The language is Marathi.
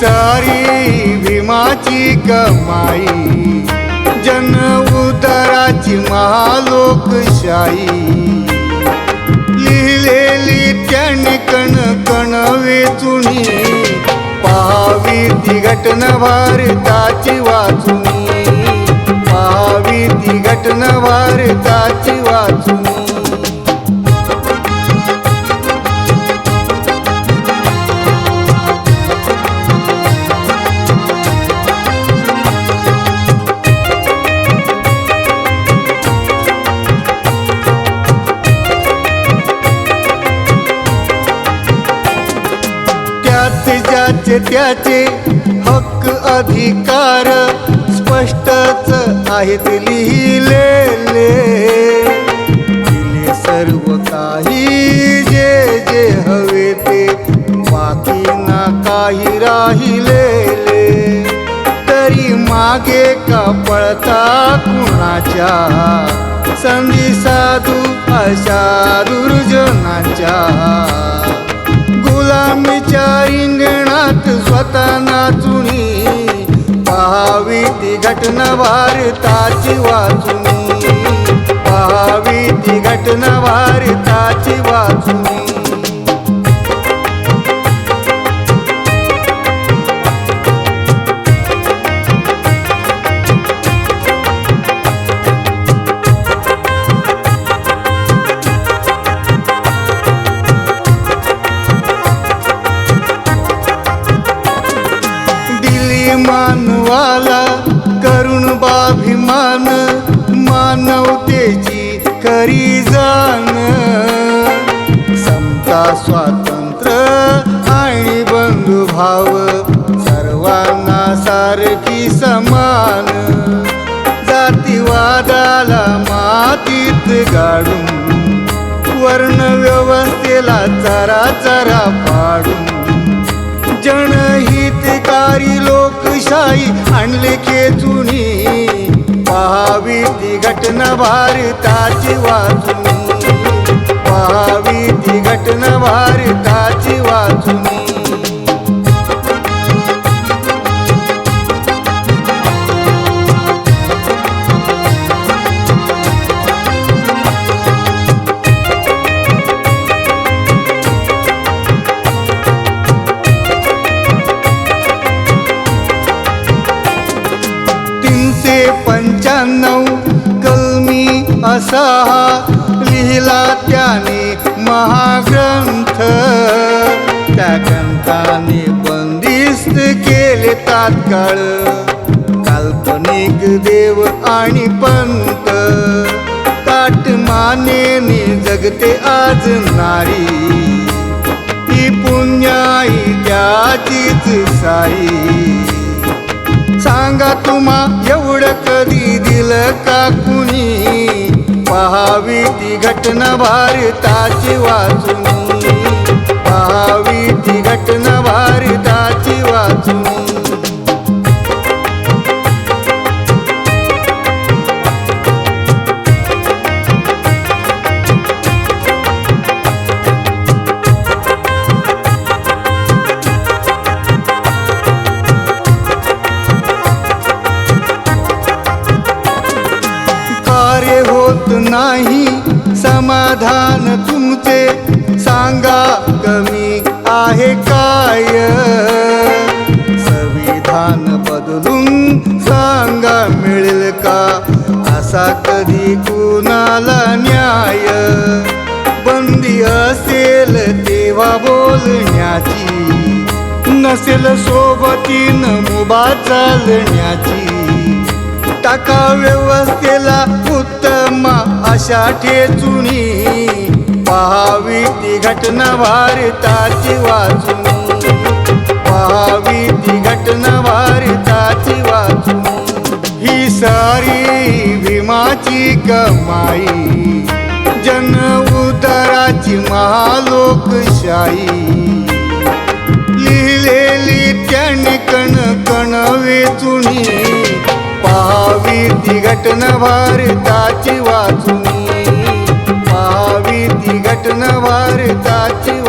सारी भीमाची कमाई जन उदराची महालोकशाही. लिहिलेली त्याने कण कण वेचुनी पाहावी ती घटना भारताची वाचुनी. पाहावी ती घटना भारताची वाचुनी. ज्याचे त्याचे हक्क अधिकार स्पष्टच आहेत लिहिलेले. दिले सर्व काही जे जे हवे ते बाकी ना काही राहिलेले. तरी मागे का पळता कुणाच्या? संधी साधू अशा दुर्जनाच्या. गुलामीच्या इंगण स्वतः नाचुनी पहावी ती घटना वारताची वाचुनी. पहावी ती घटना वारताची वाचुनी. खरी जाण. समता स्वातंत्र्य आणि बंधुभाव सर्वांना सारखी समान. जातीवादाला मातीत गाडून वर्ण व्यवस्थेला चरा चरा पाडून. जनहितकारी लोकशाही आणले खेचुनी. पहावी ती घटना भारताची वाचून. पहावी ती घटना भारताची वाचून. नऊ कलमी असा लिहिला त्याने महाग्रंथ. त्या ग्रंथाने बंदिस्त केले तात्काळ. काल्पनिक देव आणि पंत. ताटमानेने जगते आज नारी. ती पुण्याई त्याचीच साई. सांगा तुम्हा एवढं कधी दिलं का कुणी? पहावी ती घटना भारताची वाचून. नाही समाधान तुमचे सांगा कमी आहे काय? संविधान बदलून सांगा मिळेल का? असा कधी कुणाला न्याय? बंदी असेल तेव्हा बोलण्याची. नसेल सोबतीन मुबा चालण्याची. टाका व्यवस्थेला अशा ठेचुनी पहावी ती घटना भारताची वाचून. पहावी ती घटना भारताची वाचून. ही सारी भीमाची कमाई जन उदराची महालोकशाही. लिहिलेली त्याने कण कण वेचुनी पाहावी ती घटन भारताची वाचून. पाहावी ती घटन भारताची